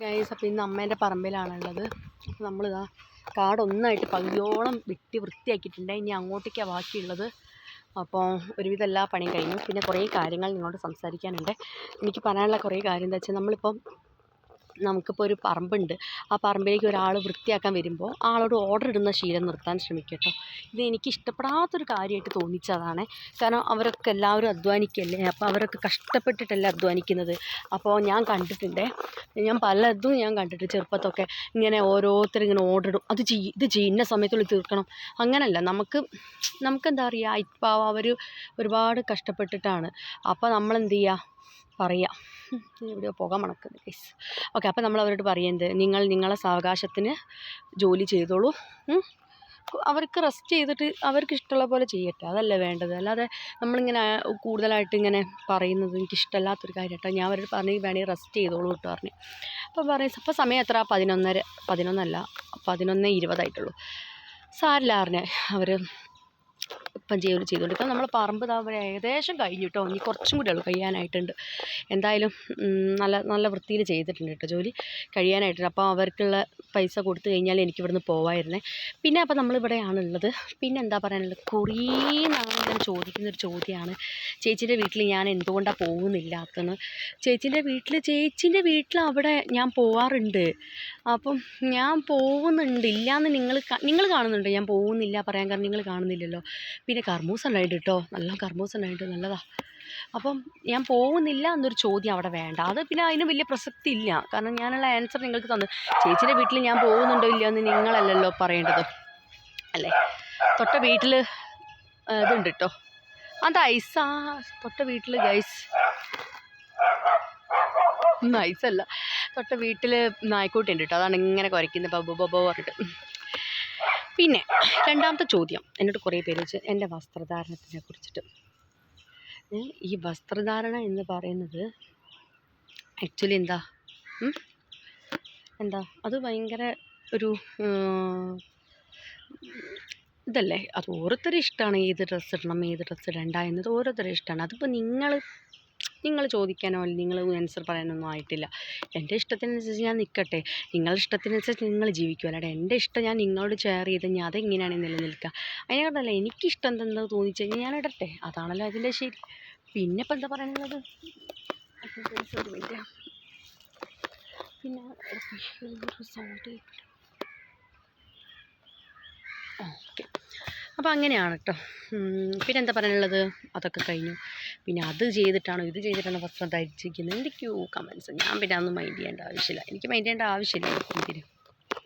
Guys അപ്പോൾ ഇന്ന് അമ്മേന്റെ പറമ്പിലാണുള്ളത്. അപ്പോൾ നമ്മളിതാ കാടൊന്നായിട്ട് പകുതിയോളം വെട്ടി വൃത്തിയാക്കിയിട്ടുണ്ട്. ഇനി അങ്ങോട്ടേക്കാണ് ബാക്കിയുള്ളത്. അപ്പോൾ ഒരുവിധം എല്ലാ പണിയും കഴിഞ്ഞു. പിന്നെ കുറേ കാര്യങ്ങൾ നിങ്ങളോട് സംസാരിക്കാനുണ്ട്. എനിക്ക് പറയാനുള്ള കുറേ കാര്യം എന്താ വെച്ചാൽ നമ്മളിപ്പം നമുക്കിപ്പോൾ ഒരു പറമ്പുണ്ട്. ആ പറമ്പിലേക്ക് ഒരാൾ വൃത്തിയാക്കാൻ വരുമ്പോൾ ആളോട് ഓർഡർ ഇടുന്ന ശീലം നിർത്താൻ ശ്രമിക്കുക കേട്ടോ ഇത് എനിക്ക് ഇഷ്ടപ്പെടാത്തൊരു കാര്യമായിട്ട് തോന്നിച്ചതാണ്. കാരണം അവരൊക്കെ എല്ലാവരും അധ്വാനിക്കല്ലേ? അപ്പോൾ അവരൊക്കെ കഷ്ടപ്പെട്ടിട്ടല്ലേ അധ്വാനിക്കുന്നത്? അപ്പോൾ ഞാൻ കണ്ടിട്ടുണ്ട്. ഞാൻ പലതും ഞാൻ കണ്ടിട്ട് ചെറുപ്പത്തൊക്കെ. ഇങ്ങനെ ഓരോരുത്തർ ഇങ്ങനെ ഇടും അത് ചെയ്യ് ഇത് ചെയ്യ് ഇന്ന സമയത്തുള്ളിൽ തീർക്കണം. അങ്ങനല്ല. നമുക്ക് നമുക്കെന്താ പറയുക ഇപ്പോൾ അവർ ഒരുപാട് കഷ്ടപ്പെട്ടിട്ടാണ്. അപ്പോൾ നമ്മളെന്ത് ചെയ്യുക പറയുക എവിടെയോ പോകാൻ മണക്കുന്നു ഗൈസ് ഓക്കെ അപ്പോൾ നമ്മൾ അവരോട് പറയുന്നത് നിങ്ങൾ നിങ്ങളെ സാവകാശത്തിന് ജോലി ചെയ്തോളൂ. അവർക്ക് റെസ്റ്റ് ചെയ്തിട്ട് അവർക്ക് ഇഷ്ടമുള്ള പോലെ ചെയ്യട്ടെ. അതല്ലേ വേണ്ടത്. അല്ലാതെ നമ്മളിങ്ങനെ കൂടുതലായിട്ട് ഇങ്ങനെ പറയുന്നത് എനിക്ക് ഇഷ്ടമല്ലാത്തൊരു കാര്യം കേട്ടോ ഞാൻ അവരോട് പറഞ്ഞു വേണമെങ്കിൽ റെസ്റ്റ് ചെയ്തോളൂ കേട്ടോ പറഞ്ഞു. അപ്പോൾ പറയും അപ്പോൾ സമയം എത്ര പതിനൊന്നര പതിനൊന്നല്ല പതിനൊന്ന് ഇരുപതായിട്ടുള്ളൂ. സാരില്ല അറിഞ്ഞ അവർ ഇപ്പം ജോലി ചെയ്തുകൊണ്ടിരിക്കുക നമ്മൾ പറമ്പ് ഇവിടെ ഏകദേശം കഴിഞ്ഞു കേട്ടോ ഇനി കുറച്ചും കൂടി ഉള്ളൂ കഴിയാനായിട്ടുണ്ട്. എന്തായാലും നല്ല നല്ല വൃത്തിയിൽ ചെയ്തിട്ടുണ്ട് കേട്ടോ ജോലി. കഴിയാനായിട്ടുണ്ട്. അപ്പോൾ അവർക്കുള്ള പൈസ കൊടുത്തു കഴിഞ്ഞാൽ എനിക്ക് ഇവിടുന്ന് പോവായിരുന്നേ. പിന്നെ അപ്പോൾ നമ്മളിവിടെയാണുള്ളത്. പിന്നെ എന്താ പറയാനുള്ളത്? കുറേ ഞാൻ ചോദിക്കുന്നൊരു ചോദ്യമാണ്. ചേച്ചീന്റെ വീട്ടിൽ ഞാൻ എന്തുകൊണ്ടാണ് പോകുന്നില്ലാത്തതെന്ന് ചേച്ചീന്റെ വീട്ടിൽ ചേച്ചീന്റെ വീട്ടിൽ അവിടെ ഞാൻ പോവാറുണ്ട്. അപ്പം ഞാൻ പോകുന്നുണ്ട്. ഇല്ലയെന്ന് നിങ്ങൾ നിങ്ങൾ കാണുന്നുണ്ട്. ഞാൻ പോകുന്നില്ല പറയാൻ കാരണം നിങ്ങൾ കാണുന്നില്ലല്ലോ. പിന്നെ കർമ്മൂസ് ഉണ്ടായിട്ട് കേട്ടോ. നല്ല കർമ്മൂസ് ഉണ്ടായിട്ട് നല്ലതാ. അപ്പം ഞാൻ പോകുന്നില്ല എന്നൊരു ചോദ്യം അവിടെ വേണ്ട. അത് പിന്നെ അതിന് വലിയ പ്രസക്തി ഇല്ല കാരണം ഞാനുള്ള ആൻസർ നിങ്ങൾക്ക് തന്നു. ചേച്ചിയുടെ വീട്ടിൽ ഞാൻ പോകുന്നുണ്ടോ ഇല്ലയോ എന്ന് നിങ്ങളല്ലല്ലോ പറയേണ്ടത്. അല്ലേ? തൊട്ട വീട്ടിൽ ഇതുണ്ട് കേട്ടോ അത് ഐസാ. തൊട്ട വീട്ടിൽ ഗൈസ് നൈസല്ല തൊട്ട വീട്ടിൽ നായ്ക്കൂട്ടി ഉണ്ട് കേട്ടോ അതാണ് ഇങ്ങനെ കുരയ്ക്കുന്നത് ബബു ബബോ പറഞ്ഞിട്ട്. പിന്നെ രണ്ടാമത്തെ ചോദ്യം. എന്നോട് കുറേ പേര് വെച്ച് എന്റെ വസ്ത്രധാരണത്തിനെ കുറിച്ചിട്ട്. ഈ വസ്ത്രധാരണ എന്ന് പറയുന്നത് ആക്ച്വലി എന്താ? എന്താ? അത് ഭയങ്കര ഒരു ഇതല്ലേ? അത് ഓരോരുത്തരുടെ ഇഷ്ടമാണ് ഏത് ഡ്രസ്സ് ഇടണം ഏത് ഡ്രസ്സ് ഇടണ്ട എന്നത് ഓരോരുത്തരുടെ ഇഷ്ടമാണ് അതിപ്പോൾ നിങ്ങൾ നിങ്ങൾ ചോദിക്കാനോ നിങ്ങൾ ആൻസർ പറയാനൊന്നും ആയിട്ടില്ല. എന്റെ ഇഷ്ടത്തിനനുസരിച്ച് ഞാൻ നിൽക്കട്ടെ നിങ്ങളുടെ ഇഷ്ടത്തിനനുസരിച്ച് നിങ്ങൾ ജീവിക്കുക അല്ലാതെ എന്റെ ഇഷ്ടം ഞാൻ നിങ്ങളോട് ഷെയർ ചെയ്ത് ഞാൻ അതെങ്ങനെയാണ് നിലനിൽക്കുക അതിനെക്കാട്ടല്ല എനിക്കിഷ്ടം എന്തെന്ന് തോന്നിച്ചു കഴിഞ്ഞാൽ ഞാൻ ഇടട്ടെ. അതാണല്ലോ അതിന്റെ ശരി. പിന്നെ ഇപ്പം എന്താ പറയാനുള്ളത്. പിന്നെ ഓക്കെ. അപ്പോൾ അങ്ങനെയാണ് കേട്ടോ പിന്നെ എന്താ പറയാനുള്ളത്? അതൊക്കെ കഴിഞ്ഞു. പിന്നെ അത് ചെയ്തിട്ടാണോ ഇത് ചെയ്തിട്ടാണോ വസ്ത്രം ധരിച്ചിരിക്കുന്നത്? എന്തൊക്കെയോ കമൻസ് ഞാൻ പിന്നെ അതൊന്നും മൈൻഡ് ചെയ്യേണ്ട ആവശ്യമില്ല. എനിക്ക് മൈൻഡ് ചെയ്യേണ്ട ആവശ്യമില്ല. ഇതിന്